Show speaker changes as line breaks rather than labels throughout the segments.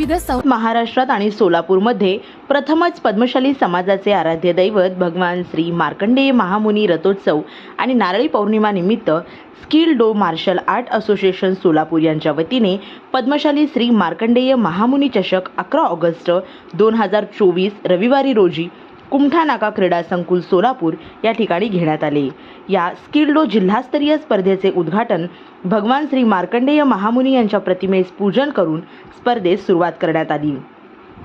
विविध
महाराष्ट्रात आणि सोलापूरमध्ये प्रथमच पद्मशाली समाजाचे आराध्य दैवत भगवान श्री मार्कंडेय महामुनी रथोत्सव आणि नारळी पौर्णिमा निमित्त स्किल डो मार्शल आर्ट असोसिएशन सोलापूर यांच्या वतीने पद्मशाली श्री मार्कंडेय महामुनी चषक अकरा ऑगस्ट दोन हजार चोवीस रविवारी रोजी कुमठानाका क्रीडा संकुल सोलापूर या ठिकाणी घेण्यात आले. या स्किल्डो जिल्हास्तरीय स्पर्धेचे उद्घाटन भगवान श्री मार्कंडेय महामुनी यांच्या प्रतिमेस पूजन करून स्पर्धेस सुरुवात करण्यात आली.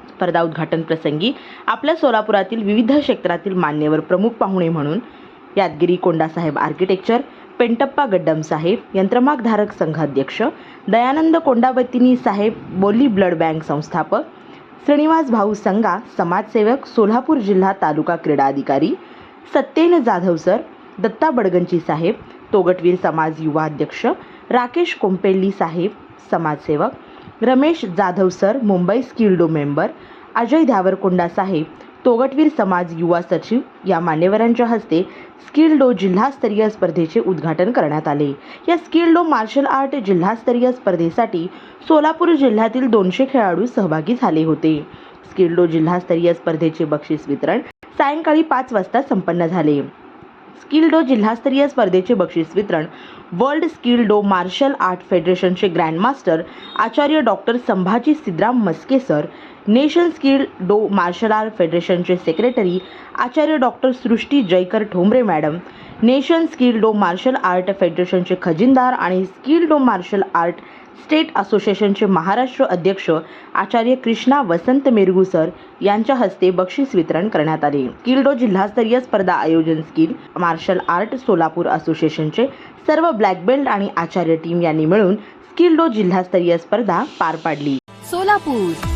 स्पर्धा उद्घाटन प्रसंगी आपल्या सोलापुरातील विविध क्षेत्रातील मान्यवर प्रमुख पाहुणे म्हणून यादगिरी कोंडासाहेब आर्किटेक्चर पेंटप्पा गड्डम साहेब यंत्रमागधारक संघाध्यक्ष दयानंद कोंडावतिनी साहेब बोली ब्लड बँक संस्थापक श्रीनिवास भाऊ संगा समाजसेवक सोलापूर जिल्हा तालुका क्रीडा अधिकारी सत्येन जाधव सर दत्ता बडगंची साहेब तोगटवीर समाज युवा अध्यक्ष राकेश कोंपेल्ली साहेब समाजसेवक Ramesh Jadhav sir Mumbai Skildo member Ajay Dhavarkonda साहेब तोगटवीर समाज युवा सचिव या मान्यवरांच्या हस्ते स्किल्डो जिल्हास्तरीय स्पर्धेचे उद्घाटन करण्यात आले. या स्किल्डो मार्शल आर्ट जिल्हास्तरीय स्पर्धेसाठी सोलापूर जिल्ह्यातील दोनशे खेळाडू सहभागी झाले होते. स्किल्डो जिल्हास्तरीय स्पर्धेचे बक्षीस वितरण सायंकाळी पाच वाजता संपन्न झाले. स्किल्डो जिल्हास्तरीय स्पर्धेचे बक्षीस वितरण world Skildo martial art फेडरेशनचे grandmaster Acharya doctor Sambhaji Siddharam Maske sir nation Skildo martial art फेडरेशनचे secretary Acharya doctor Srushti Jaykar Thombare madam. Nation Skildo martial art फेडरेशनचे खजिनदार आणि स्किल्डो मार्शल आर्ट स्टेट असोसिएशनचे महाराष्ट्र अध्यक्ष आचार्य कृष्णा वसंत मेरगू सर यांच्या हस्ते बक्षीस वितरण करण्यात आले. किल्डो जिल्हास्तरीय स्पर्धा आयोजन स्किल मार्शल आर्ट सोलापूर असोसिएशनचे सर्व ब्लॅक बेल्ट आणि आचार्य टीम यांनी मिळून स्किल्डो जिल्हास्तरीय स्पर्धा पार पाडली.
सोलापूर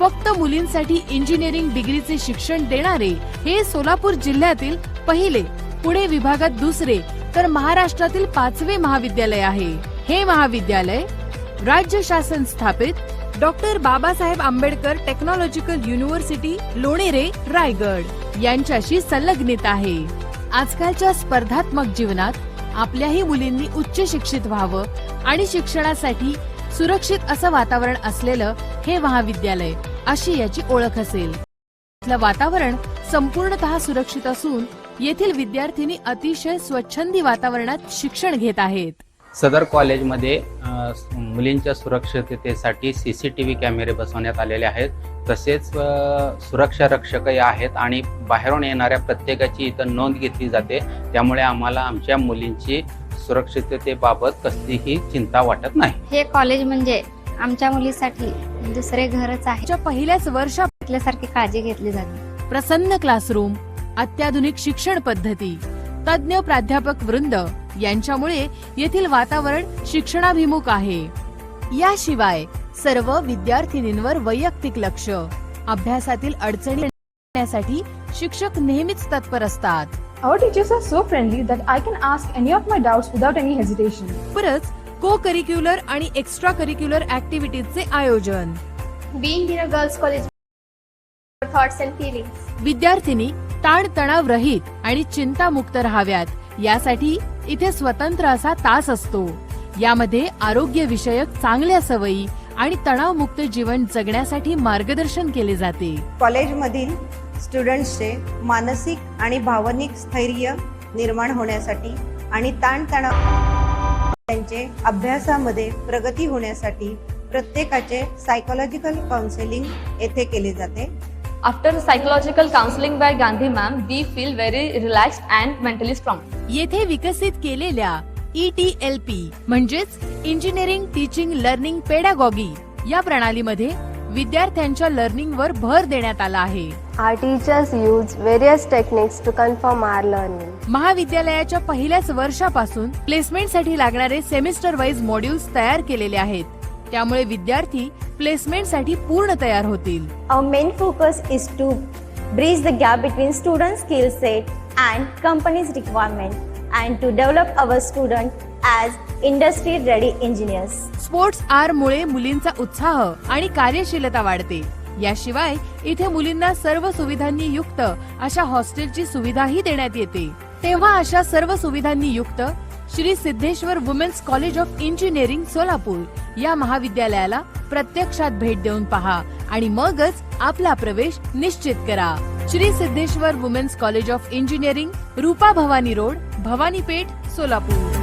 फक्त मुलींसाठी इंजिनिअरिंग डिग्रीचे शिक्षण देणारे हे सोलापूर जिल्ह्यातील पहिले पुणे विभागात दुसरे तर महाराष्ट्रातील पाचवे महाविद्यालय आहे. हे महाविद्यालय राज्य शासन स्थापित doctor Babasaheb Ambedkar technological university Lonere Raigad यांच्याशी संलग्नित आहे. आजकालच्या स्पर्धात्मक जीवनात आपल्याही मुलींनी उच्च शिक्षित व्हावं आणि शिक्षणासाठी सुरक्षित असं वातावरण असलेलं हे महाविद्यालय. अशी याची ओळख असेल. इथलं वातावरण संपूर्णतः सुरक्षित असून येथील विद्यार्थिनी अतिशय स्वच्छंदी वातावरणात शिक्षण घेत आहेत.
सदर कॉलेजमध्ये मुलींच्या सुरक्षिततेसाठी सी सी टी व्ही कॅमेरे बसवण्यात आलेले आहेत. तसेच सुरक्षा रक्षक आहेत आणि बाहेरून येणाऱ्या प्रत्येकाची इथं नोंद घेतली जाते. त्यामुळे आम्हाला आमच्या मुलींची सुरक्षिततेबाबत कसलीही चिंता वाटत नाही.
हे कॉलेज म्हणजे आमच्या मुलीसाठी दुसरे घरच आहे.
च्या पहिल्याच वर्षा
आपल्यासारखी काळजी घेतली जाते.
प्रसन्न क्लासरूम अत्याधुनिक शिक्षण पद्धती तज्ञ प्राध्यापक वृंद यांच्यामुळे येथील वातावरण शिक्षणाभिमुख आहे. याशिवाय सर्व विद्यार्थिनींवर वैयक्तिक लक्ष अभ्यासातील अडचणी शिक्षक नेहमीच तत्पर असतात.
Our teachers are so friendly that I can ask any of my doubts without any hesitation.
परत को करिक्युलर आणि एक्स्ट्रा करिक्युलर ऍक्टिव्हिटीजचे आयोजन.
Girls' college thoughts and feelings.
विद्यार्थिनी ताण तणाव रहित आणि चिंतामुक्त राहाव्यात. यासाठी इथे स्वतंत्र असा तास असतो. यामध्ये आरोग्य विषयक चांगल्या सवयी आणि तणावमुक्त जीवन जगण्यासाठी मार्गदर्शन केले जाते.
कॉलेजमधील स्टुडंट्सचे मानसिक आणि भावनिक स्थैर्य निर्माण होण्यासाठी आणि ताणतणाव त्यांचे अभ्यासामध्ये प्रगती होण्यासाठी प्रत्येकाचे सायकोलॉजिकल काउन्सिलिंग येथे केले जाते
After psychological counseling by Gandhi ma'am, we feel very relaxed and mentally strong.
येथे विकसित केलेल्या ई टी एल पी म्हणजेच इंजिनिअरिंग टीचिंग लर्निंग पेडागॉगी या प्रणालीमध्ये विद्यार्थ्यांच्या लर्निंग वर भर देण्यात आला आहे.
Our teachers use various techniques to confirm our learning
महाविद्यालयाच्या पहिल्याच वर्षापासून प्लेसमेंटसाठी लागणारे सेमिस्टर वाईज मॉड्यूल्स तयार केलेले आहेत. त्यामुळे विद्यार्थी प्लेसमेंटसाठी पूर्ण तयार होतील.
Main focus is to bridge the gap between student skill set and companies requirement and to develop our student as industry ready engineers
sports R मुळे मुलींचा उत्साह आणि कार्यशीलता वाढते. याशिवाय इथे मुलींना सर्व सुविधांनी युक्त अशा हॉस्टेलची सुविधाही देण्यात येते. तेव्हा अशा सर्व सुविधांनी युक्त Shri Siddheshwar women's college of engineering Solapur या महाविद्यालयाला प्रत्यक्षात भेट देऊन पहा आणि मगच आपला प्रवेश निश्चित करा. Shri Siddheshwar women's college of engineering Rupa Bhavani road Bhavani Peth Solapur.